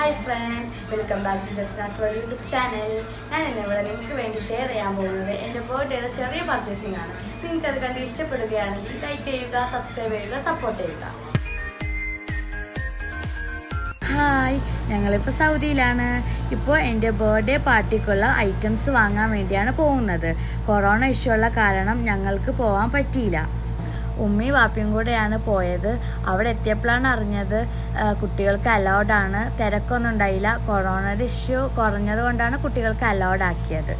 Hi friends welcome back to Jasna's world YouTube channel ഞാൻ ഇന്നിവിടെ നിങ്ങൾക്ക് വേണ്ടി ഷെയർ ചെയ്യാൻ പോകുന്നത് എന്റെ ബർത്ത്ഡേയുടെ ചെറിയ പർച്ചേസിംഗ് ആണ്. നിങ്ങൾക്ക് അത് കണ്ട് ഇഷ്ടപ്പെടുകയാണെങ്കിൽ ലൈക്ക് ചെയ്യുക സബ്സ്ക്രൈബ് ചെയ്യുക സപ്പോർട്ട് ചെയ്യുക. ഹായ് ഞങ്ങളിപ്പോൾ സൗദിയിലാണ്. ഇപ്പോൾ എന്റെ ബർത്ത്ഡേ പാർട്ടിക്കുള്ള ഐറ്റംസ് വാങ്ങാൻ വേണ്ടിയാണ് പോകുന്നത്. കൊറോണ ഇഷ്യൂ ഉള്ള കാരണം ഞങ്ങൾക്ക് പോകാൻ പറ്റിയില്ല. ഉമ്മി വാപ്പിയും കൂടെയാണ് പോയത്. അവിടെ എത്തിയപ്പോഴാണ് അറിഞ്ഞത് കുട്ടികൾക്ക് അലൗഡ് ആണ്. തിരക്കൊന്നും ഉണ്ടായില്ല. കൊറോണയുടെ ഇഷ്യൂ കുറഞ്ഞത് കൊണ്ടാണ് കുട്ടികൾക്ക് അലൗഡ് ആക്കിയത്.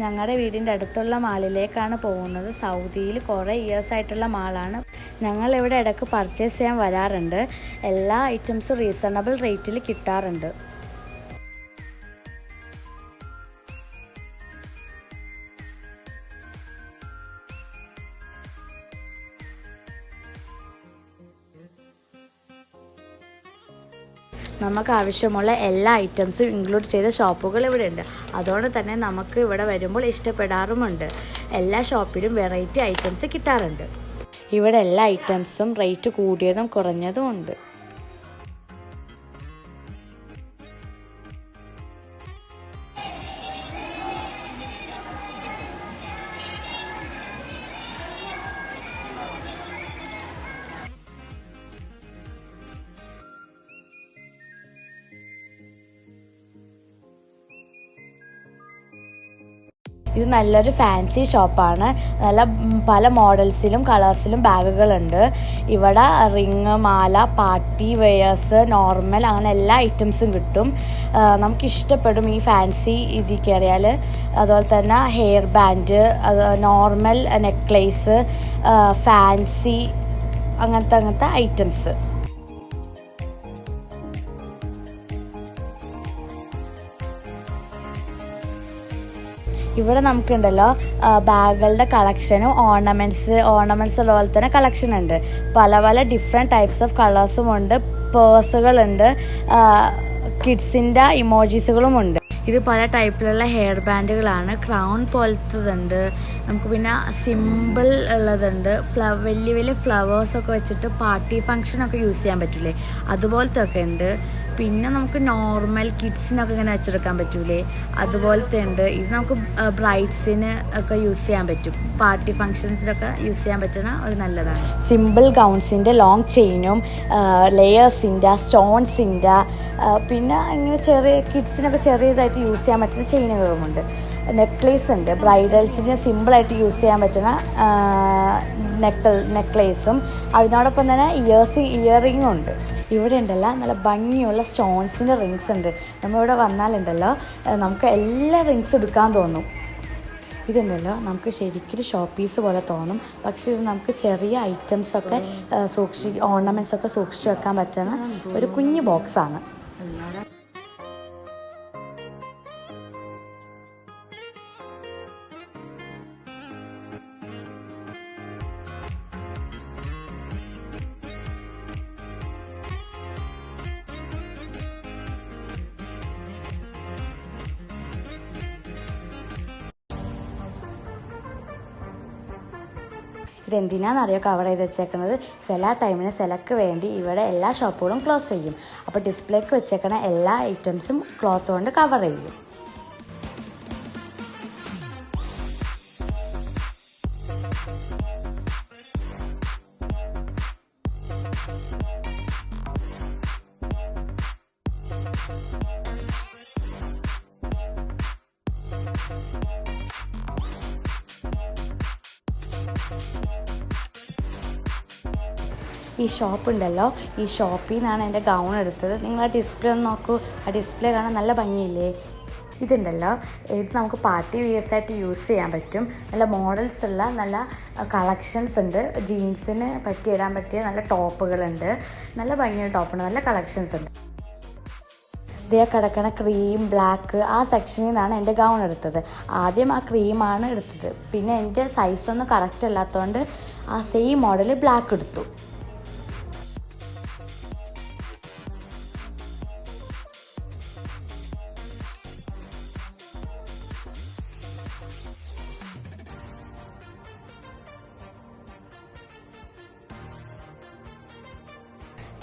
ഞങ്ങളുടെ വീടിന്റെ അടുത്തുള്ള മാളിലേക്കാണ് പോകുന്നത്. സൗദിയിൽ കുറേ ഇയേഴ്സ് ആയിട്ടുള്ള മാളാണ്. ഞങ്ങൾ ഇവിടെ ഇടയ്ക്ക് പർച്ചേസ് ചെയ്യാൻ വരാറുണ്ട്. എല്ലാ ഐറ്റംസും റീസണബിൾ റേറ്റിൽ കിട്ടാറുണ്ട്. നമുക്ക് ആവശ്യമുള്ള എല്ലാ ഐറ്റംസും ഇൻക്ലൂഡ് ചെയ്ത ഷോപ്പുകൾ ഇവിടെ ഉണ്ട് അതുകൊണ്ട് തന്നെ നമുക്ക് ഇവിടെ വരുമ്പോൾ ഇഷ്ടപ്പെടാറുമുണ്ട്. എല്ലാ ഷോപ്പിലും വെറൈറ്റി ഐറ്റംസ് കിട്ടാറുണ്ട്. ഇവിടെ എല്ലാ ഐറ്റംസും റേറ്റ് കൂടിയതും കുറഞ്ഞതും ഉണ്ട്. ഇത് നല്ലൊരു ഫാൻസി ഷോപ്പാണ് നല്ല പല മോഡൽസിലും കളേഴ്സിലും ബാഗുകളുണ്ട് ഇവിടെ റിങ് മാല പാർട്ടി വെയേഴ്സ് നോർമൽ അങ്ങനെ എല്ലാ ഐറ്റംസും കിട്ടും. നമുക്കിഷ്ടപ്പെടും ഈ ഫാൻസി ഇതിൽ കയറിയാൽ അതുപോലെ തന്നെ hair band normal necklace fancy അങ്ങനത്തെ അങ്ങനത്തെ ഐറ്റംസ് ഇവിടെ നമുക്കുണ്ടല്ലോ ബാഗുകളുടെ കളക്ഷനും ഓർണമെന്റ്സ് ഓർണമെന്റ്സ് പോലെ തന്നെ കളക്ഷൻ ഉണ്ട്. പല പല ഡിഫറെന്റ് ടൈപ്സ് ഓഫ് കളേഴ്സും ഉണ്ട് പേഴ്സുകളുണ്ട് കിഡ്സിന്റെ ഇമോജീസുകളും ഉണ്ട്. ഇത് പല ടൈപ്പിലുള്ള ഹെയർ ബാൻഡുകളാണ് ക്രൗൺ പോലത്തതുണ്ട്. നമുക്ക് പിന്നെ സിമ്പിൾ ഉള്ളതുണ്ട്. ഫ്ല വലിയ വലിയ ഫ്ലവേഴ്സൊക്കെ വെച്ചിട്ട് പാർട്ടി ഫങ്ഷനൊക്കെ യൂസ് ചെയ്യാൻ പറ്റില്ലേ അതുപോലത്തെ ഒക്കെ ഉണ്ട്. പിന്നെ നമുക്ക് നോർമൽ കിഡ്സിനൊക്കെ ഇങ്ങനെ വെച്ചെടുക്കാൻ പറ്റൂലേ? അതുപോലത്തെ ഉണ്ട്. ഇത് നമുക്ക് ബ്രൈഡ്സിന് ഒക്കെ യൂസ് ചെയ്യാൻ പറ്റും. പാർട്ടി ഫങ്ഷൻസിനൊക്കെ യൂസ് ചെയ്യാൻ പറ്റുന്ന ഒരു നല്ലതാണ്. സിമ്പിൾ ഗൗൺസിന്റെ ലോങ് ചെയിനും ലെയേഴ്സിന്റെ സ്റ്റോൺസിന്റെ പിന്നെ ഇങ്ങനെ ചെറിയ കിഡ്സിനൊക്കെ ചെറിയതായിട്ട് യൂസ് ചെയ്യാൻ പറ്റുന്ന ചെയിനുകളുമുണ്ട് നെക്ലേസ് ഉണ്ട്. ബ്രൈഡൽസിന് സിമ്പിളായിട്ട് യൂസ് ചെയ്യാൻ പറ്റുന്ന നെക്കൾ നെക്ലേസും അതിനോടൊപ്പം തന്നെ ഇയേഴ്സ് ഇയറിങ്ങും ഉണ്ട്. ഇവിടെ ഉണ്ടല്ലോ നല്ല ഭംഗിയുള്ള സ്റ്റോൺസിന്റെ റിങ്സ് ഉണ്ട്. നമ്മളിവിടെ വന്നാലുണ്ടല്ലോ നമുക്ക് എല്ലാ റിങ്സും എടുക്കാൻ തോന്നും. ഇതുണ്ടല്ലോ നമുക്ക് ശരിക്കും ഷോപ്പ് പീസ് പോലെ തോന്നും. പക്ഷേ ഇത് നമുക്ക് ചെറിയ ഐറ്റംസൊക്കെ സൂക്ഷി ഓർണമെന്റ്സ് ഒക്കെ സൂക്ഷിച്ച് വെക്കാൻ പറ്റുന്ന ഒരു കുഞ്ഞു ബോക്സാണ് ഇതെന്തിനാണെന്നറിയോ കവർ ചെയ്ത് വെച്ചേക്കുന്നത് സെല ടൈമിന് സെലക്ക് വേണ്ടി ഇവിടെ എല്ലാ ഷോപ്പുകളും ക്ലോസ് ചെയ്യും. അപ്പോൾ ഡിസ്പ്ലേക്ക് വെച്ചേക്കുന്ന എല്ലാ ഐറ്റംസും ക്ലോത്ത് കൊണ്ട് കവർ ചെയ്യും. ഈ ഷോപ്പ് ഉണ്ടല്ലോ. ഈ ഷോപ്പിൽ നിന്നാണ് എന്റെ ഗൗൺ എടുത്തത്. നിങ്ങൾ ആ ഡിസ്പ്ലേ ഒന്ന് നോക്കൂ. ആ ഡിസ്പ്ലേ കാണാൻ നല്ല ഭംഗിയില്ലേ? ഇതുണ്ടല്ലോ. ഇത് നമുക്ക് പാർട്ടി വിയേഴ്സ് ആയിട്ട് യൂസ് ചെയ്യാൻ പറ്റും. നല്ല മോഡൽസ് ഉള്ള നല്ല കളക്ഷൻസ് ഉണ്ട്. ജീൻസിന് പറ്റിയിടാൻ പറ്റിയ നല്ല ടോപ്പുകളുണ്ട്. നല്ല ഭംഗിയുള്ള ടോപ്പുണ്ട്. നല്ല കളക്ഷൻസ് ഉണ്ട്. ഇതേ കിടക്കണ ക്രീം ബ്ലാക്ക് ആ സെക്ഷനിൽ നിന്നാണ് എന്റെ ഗൗൺ എടുത്തത്. ആദ്യം ആ ക്രീമാണ് എടുത്തത്. പിന്നെ എന്റെ സൈസൊന്നും കറക്റ്റ് അല്ലാത്തതുകൊണ്ട് ആ സെയിം മോഡൽ ബ്ലാക്ക് എടുത്തു.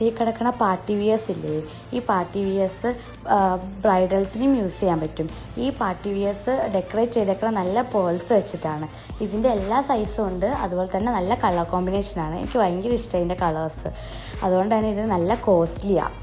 ഈ കിടക്കണ പാർട്ടി വിയേഴ്സ് ഇല്ലേ? ഈ പാർട്ടി വിയേഴ്സ് ബ്രൈഡൽസിനും യൂസ് ചെയ്യാൻ പറ്റും. ഈ പാർട്ടി വിയേഴ്സ് ഡെക്കറേറ്റ് ചെയ്തേക്കണ നല്ല പേൾസ് വെച്ചിട്ടാണ്. ഇതിന്റെ എല്ലാ സൈസും ഉണ്ട്. അതുപോലെ തന്നെ നല്ല കളർ കോമ്പിനേഷനാണ് എനിക്ക് ഭയങ്കര ഇഷ്ടം ഇതിന്റെ കളേഴ്സ് അതുകൊണ്ട് തന്നെ ഇത് നല്ല കോസ്റ്റ്ലിയാണ്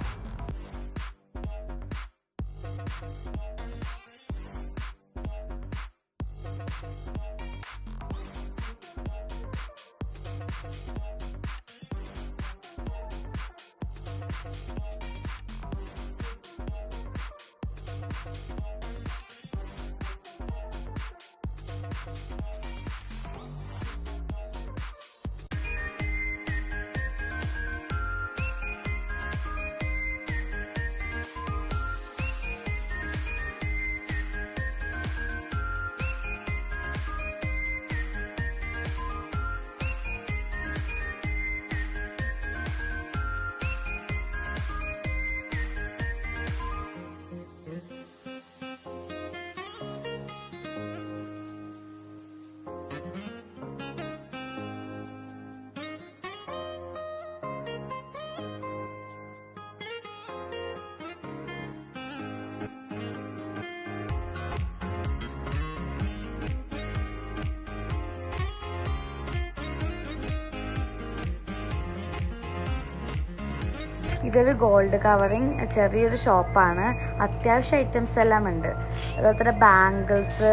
ഇതൊരു ഗോൾഡ് കവറിങ് ചെറിയൊരു ഷോപ്പാണ് അത്യാവശ്യ ഐറ്റംസ് എല്ലാം ഉണ്ട് അതുപോലെ തന്നെ ബാംഗിൾസ്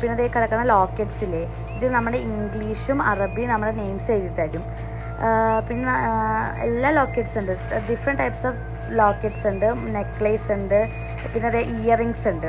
പിന്നെ ഇതേ കിടക്കുന്ന ലോക്കറ്റ്സ് ഇല്ലേ? ഇത് നമ്മുടെ ഇംഗ്ലീഷും അറബിയും നമ്മുടെ നെയിംസ് എഴുതി തരും പിന്നെ എല്ലാ ലോക്കറ്റ്സ് ഉണ്ട്. ഡിഫറെന്റ് ടൈപ്സ് ഓഫ് ലോക്കറ്റ്സ് ഉണ്ട്. നെക്ലേസ് ഉണ്ട്. പിന്നെ അതേ ഇയറിങ്സ് ഉണ്ട്.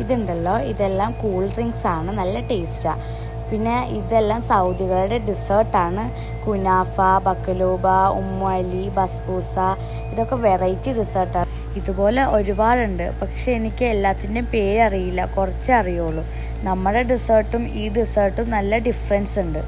ഇതുണ്ടല്ലോ ഇതെല്ലാം കൂൾ ഡ്രിങ്ക്സ് ആണ് നല്ല ടേസ്റ്റാണ് പിന്നെ ഇതെല്ലാം സൗദികളുടെ ഡിസേർട്ടാണ് കുനാഫ ബക്കലൂബ ഉമ്മലി ബസ്ബൂസ ഇതൊക്കെ വെറൈറ്റി ഡിസേർട്ടാണ് ഇതുപോലെ ഒരുപാടുണ്ട്. പക്ഷെ എനിക്ക് എല്ലാത്തിന്റെയും പേരറിയില്ല. കുറച്ചേ അറിയുള്ളൂ. നമ്മുടെ ഡിസേർട്ടും ഈ ഡിസേർട്ടും നല്ല ഡിഫറൻസ് ഉണ്ട്.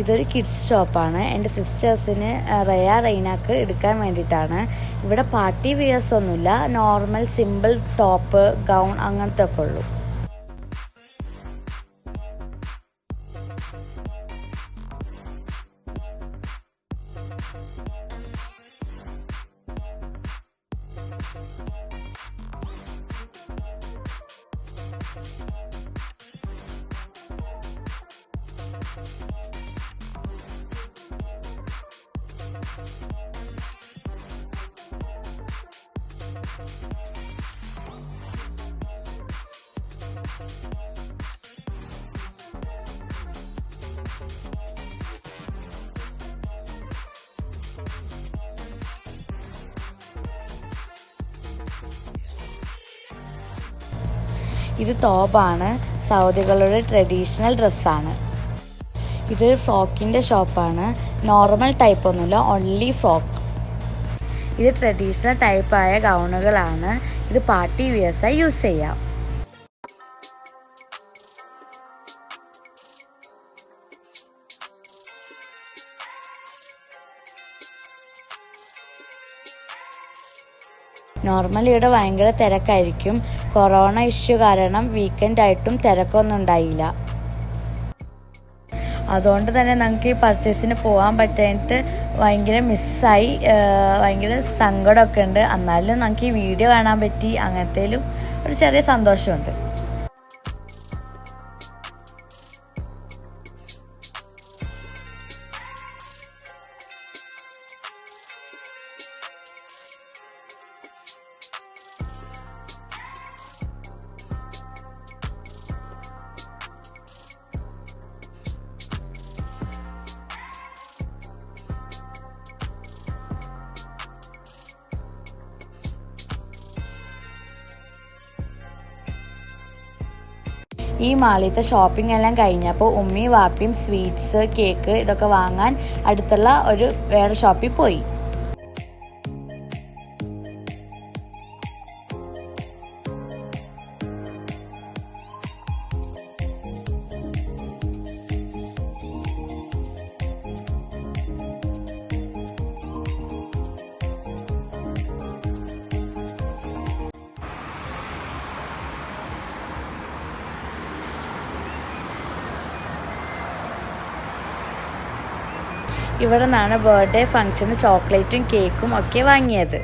ഇതൊരു കിഡ്സ് ഷോപ്പാണ് എന്റെ സിസ്റ്റേഴ്സിന് റയ റൈനാക്ക് എടുക്കാൻ വേണ്ടിയിട്ടാണ്. ഇവിടെ പാർട്ടി വിയേഴ്സ് ഒന്നുമില്ല. നോർമൽ സിമ്പിൾ ടോപ്പ് ഗൗൺ അങ്ങനത്തെ ഒക്കെ ഉള്ളൂ. ഇത് തോബാണ് സൗദികളുടെ ട്രഡീഷണൽ ഡ്രസ്സാണ്. ഇതൊരു ഫ്രോക്കിന്റെ ഷോപ്പാണ്. നോർമൽ ടൈപ്പ് ഒന്നുമില്ല ഓൺലി ഫ്രോക്ക് ഇത് ട്രഡീഷണൽ ടൈപ്പായ ഗൗണുകളാണ്. ഇത് പാർട്ടി വിയേഴ്സായി യൂസ് ചെയ്യാം. നോർമലി ഇവിടെ ഭയങ്കര തിരക്കായിരിക്കും. കൊറോണ ഇഷ്യൂ കാരണം വീക്കെൻഡ് ആയിട്ടും തിരക്കൊന്നും ഉണ്ടായില്ല. അതുകൊണ്ട് തന്നെ നമുക്ക് ഈ പർച്ചേസിന് പോകാൻ പറ്റായിട്ട് ഭയങ്കര മിസ്സായി ഭയങ്കര സങ്കടമൊക്കെ ഉണ്ട്. എന്നാലും നമുക്ക് ഈ വീഡിയോ കാണാൻ പറ്റി. അങ്ങനത്തേലും ഒരു ചെറിയ സന്തോഷമുണ്ട്. ഈ മാളിലത്തെ ഷോപ്പിംഗ് എല്ലാം കഴിഞ്ഞപ്പോൾ ഉമ്മയും വാപ്പിയും സ്വീറ്റ്സ് കേക്ക് ഇതൊക്കെ വാങ്ങാൻ അടുത്തുള്ള ഒരു വേറെ ഷോപ്പിൽ പോയി. ഇവിടെ നിന്നാണ് ബർത്ത്ഡേ ഫംഗ്ഷന് ചോക്ലേറ്റും കേക്കും ഒക്കെ വാങ്ങിയത്.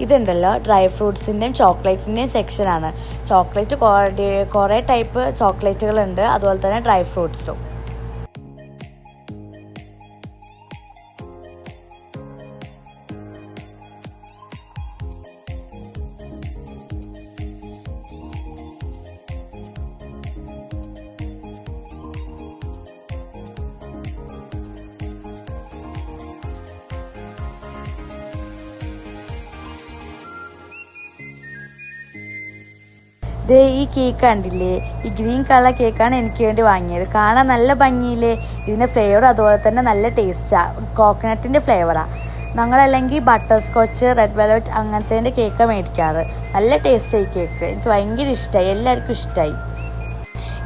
ഇതുണ്ടല്ലോ ഡ്രൈ ഫ്രൂട്ട്സിന്റെയും ചോക്ലേറ്റിന്റെയും സെക്ഷനാണ് ചോക്ലേറ്റ് കുറേ ടൈപ്പ് ചോക്ലേറ്റുകളുണ്ട് അതുപോലെ തന്നെ ഡ്രൈ ഫ്രൂട്ട്സും ദേ ഈ കേക്ക് കണ്ടില്ലേ? ഈ ഗ്രീൻ കളർ കേക്കാണ് എനിക്ക് വേണ്ടി വാങ്ങിയത്. കാണാൻ നല്ല ഭംഗിയില്ലേ? ഇതിന്റെ ഫ്ലേവർ അതുപോലെ തന്നെ നല്ല ടേസ്റ്റാണ് കോക്കനട്ടിന്റെ ഫ്ലേവറാണ് ഞങ്ങളല്ലെങ്കിൽ ബട്ടർ സ്കോച്ച് റെഡ് വെൽവെറ്റ് അങ്ങനത്തെ കേക്ക് മേടിക്കാറ്. നല്ല ടേസ്റ്റായി കേക്ക് എനിക്ക് ഭയങ്കര ഇഷ്ടമായി എല്ലാവർക്കും ഇഷ്ടമായി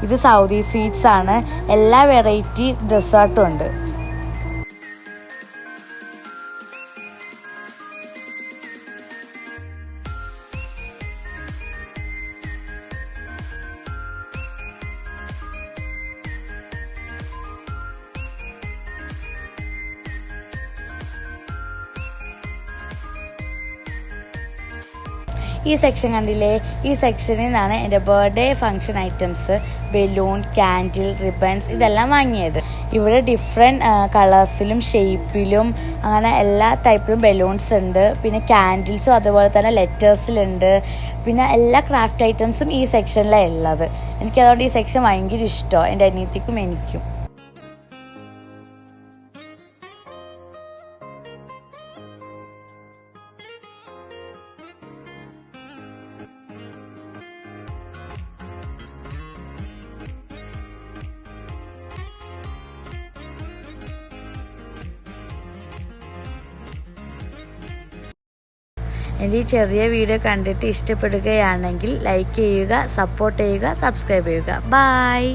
ഇത് സൗദി സ്വീറ്റ്സ് ആണ്. എല്ലാ വെറൈറ്റി ഡെസേർട്ടും ഉണ്ട്. ഈ സെക്ഷൻ കണ്ടില്ലേ? ഈ സെക്ഷനിൽ നിന്നാണ് എന്റെ birthday function items balloon candle ribbons ഇതെല്ലാം വാങ്ങിയത്. ഇവിടെ ഡിഫറെന്റ് കളേഴ്സിലും ഷേപ്പിലും അങ്ങനെ എല്ലാ ടൈപ്പിലും ബലൂൺസ് ഉണ്ട്. പിന്നെ ക്യാൻഡിൽസും അതുപോലെ തന്നെ ലെറ്റേഴ്സിലുണ്ട് പിന്നെ എല്ലാ ക്രാഫ്റ്റ് ഐറ്റംസും ഈ സെക്ഷനിലാണ് ഉള്ളത്. എനിക്കതുകൊണ്ട് ഈ സെക്ഷൻ ഭയങ്കര ഇഷ്ടമാണ് എന്റെ അനിയത്തിക്കും എനിക്കും. എന്റെ ഈ ചെറിയ വീഡിയോ കണ്ടിട്ട് ഇഷ്ടപ്പെടുകയാണെങ്കിൽ ലൈക്ക് ചെയ്യുക സപ്പോർട്ട് ചെയ്യുക സബ്സ്ക്രൈബ് ചെയ്യുക. ബായ്